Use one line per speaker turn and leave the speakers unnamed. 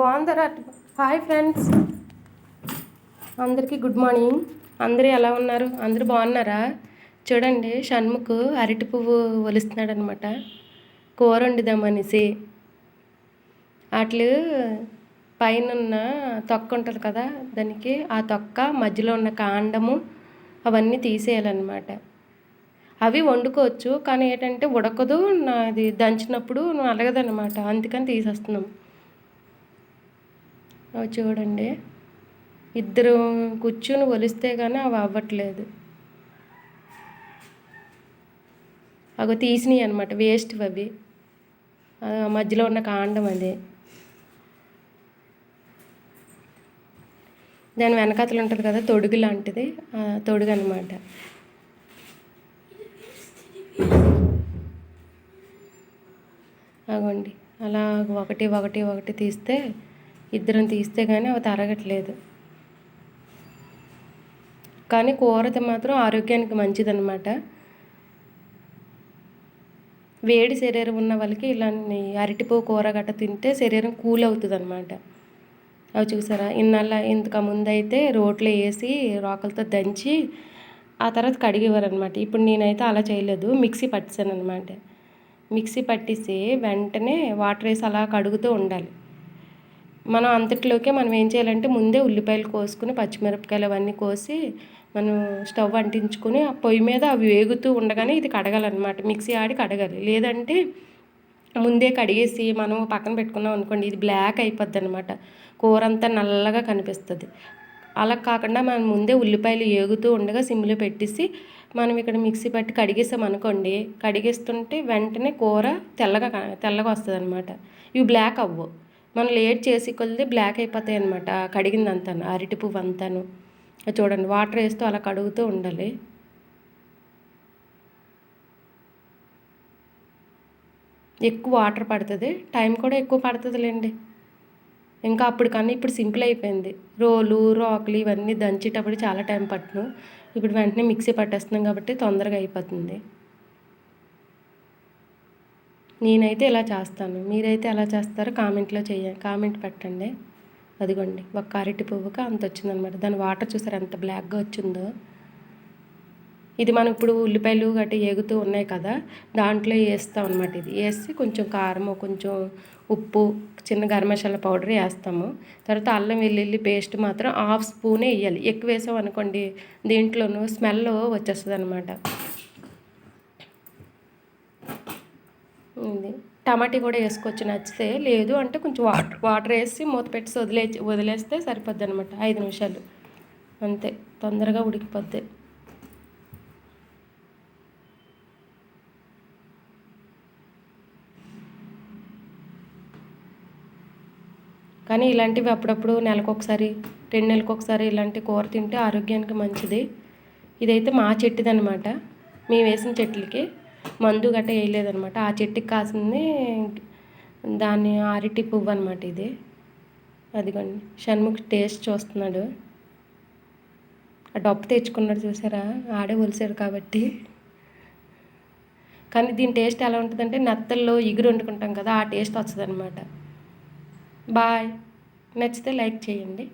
బాగుందరా? Hi friends. అందరికీ good morning. అందరూ ఎలా ఉన్నారు? అందరూ బాగున్నారా? చూడండి షణ్ముఖ్ అరటి పువ్వు ఒలుస్తున్నాడు అనమాట కూర వండుదామనేసి. వాటి పైన ఉన్న తొక్క ఉంటుంది కదా దానికి ఆ తొక్క మధ్యలో ఉన్న కాండము అవన్నీ తీసేయాలన్నమాట. అవి వండుకోవచ్చు కానీ ఏంటంటే ఉడకదు అది దంచినప్పుడు అలగదనమాట అందుకని తీసేస్తున్నాం. చూడండి. ఇద్దరు కూర్చుని ఒలిస్తే కానీ అవి అవ్వట్లేదు. అవి తీసినాయి అనమాట వేస్ట్ అవి. మధ్యలో ఉన్న కాండం అది. దాని వెనకాతలు ఉంటుంది కదా తొడుగు లాంటిది. తొడుగు అనమాట అగోండి. అలా ఒకటి ఒకటి ఒకటి తీస్తే ఇద్దరం తీస్తే కానీ అవి తరగట్లేదు. కానీ కూరత మాత్రం ఆరోగ్యానికి మంచిదన్నమాట. వేడి శరీరం ఉన్న వాళ్ళకి ఇలాంటి అరటిపువ్వు కూర గట్ట తింటే శరీరం కూల్ అవుతుంది అనమాట అవి చూసారా? ఇన్నాళ్ళ ఇంతకు ముందైతే రోట్లో వేసి రోకలతో దంచి ఆ తర్వాత కడిగేవారనమాట ఇప్పుడు నేనైతే అలా చేయలేదు. మిక్సీ పట్టిసాను అనమాట మిక్సీ పట్టేసి వెంటనే వాటర్ వేసి అలా కడుగుతూ ఉండాలి. మనం అంతట్లోకే మనం ఏం చేయాలంటే ముందే ఉల్లిపాయలు కోసుకుని పచ్చిమిరపకాయలు అవన్నీ కోసి మనం స్టవ్ అంటించుకొని ఆ పొయ్యి మీద అవి వేగుతూ ఉండగానే ఇది కడగాలన్నమాట. మిక్సీ ఆడి కడగాలి. లేదంటే ముందే కడిగేసి మనం పక్కన పెట్టుకున్నాం అనుకోండి ఇది బ్లాక్ అయిపోద్ది అనమాట కూర అంతా నల్లగా కనిపిస్తుంది. అలా కాకుండా మనం ముందే ఉల్లిపాయలు ఏగుతూ ఉండగా సిమ్లో పెట్టేసి మనం ఇక్కడ మిక్సీ పట్టి కడిగేసాం అనుకోండి కడిగేస్తుంటే వెంటనే కూర తెల్లగా తెల్లగా వస్తుంది అనమాట ఇవి బ్లాక్ అవ్వు. మనం లేట్ చేసి కొద్ది బ్లాక్ అయిపోతాయి అనమాట కడిగిందంతాను అరటి పువ్వు అంతాను. చూడండి వాటర్ వేస్తూ అలా కడుగుతూ ఉండాలి. ఎక్కువ వాటర్ పడుతుంది టైం కూడా ఎక్కువ పడుతుందిలేండి. ఇంకా అప్పుడు ఇప్పుడు సింపుల్ అయిపోయింది. రోలు రోకలు ఇవన్నీ దంచేటప్పుడు చాలా టైం పట్టును ఇప్పుడు వెంటనే మిక్సీ పట్టేస్తున్నాం కాబట్టి తొందరగా అయిపోతుంది. నేనైతే ఇలా చేస్తాను. మీరైతే ఎలా చేస్తారో? కామెంట్లో చేయండి కామెంట్ పెట్టండి. అదిగోండి ఒక అరటి పువ్వుకి అంత వచ్చిందనమాట. దాని వాటర్ చూసారు? ఎంత బ్లాక్గా వచ్చిందో. ఇది మనం ఇప్పుడు ఉల్లిపాయలు గట్టి ఏగుతూ ఉన్నాయి కదా దాంట్లో వేస్తాం అనమాట ఇది. వేసి కొంచెం కారం కొంచెం ఉప్పు చిన్న గరం మసాలా పౌడర్ వేస్తాము. తర్వాత అల్లం వెల్లుల్లి పేస్ట్ మాత్రం హాఫ్ స్పూనే వేయాలి. ఎక్కువ వేసాం అనుకోండి దీంట్లోనూ స్మెల్ వచ్చేస్తుంది అనమాట టమాటీ కూడా వేసుకోవచ్చు నచ్చితే లేదు అంటే కొంచెం వాటర్ వాటర్ వేసి మూత పెట్టి వదిలే వదిలేస్తే సరిపోద్ది అనమాట ఐదు నిమిషాలు. అంతే. తొందరగా ఉడికిపోద్ది. కానీ ఇలాంటివి అప్పుడప్పుడు నెలకు ఒకసారి రెండు నెలలకు ఒకసారి ఇలాంటి కూర తింటే ఆరోగ్యానికి మంచిది. ఇదైతే మా చెట్టుదనమాట మేము వేసిన చెట్లకి మందు గట్ట వేయలేదనమాట ఆ చెట్టుకి కాసింది దాని అరటి పువ్వు అనమాట ఇది. అదిగోండి. షణ్ముఖ్ టేస్ట్ చూస్తున్నాడు. ఆ డబ్బు తెచ్చుకున్నాడు చూసారా? ఆడే ఒలిసాడు కాబట్టి. కానీ దీని టేస్ట్ ఎలా ఉంటుందంటే నత్తల్లో ఇగురు వండుకుంటాం కదా ఆ టేస్ట్ వస్తుంది అనమాట బాయ్. నచ్చితే లైక్ చేయండి.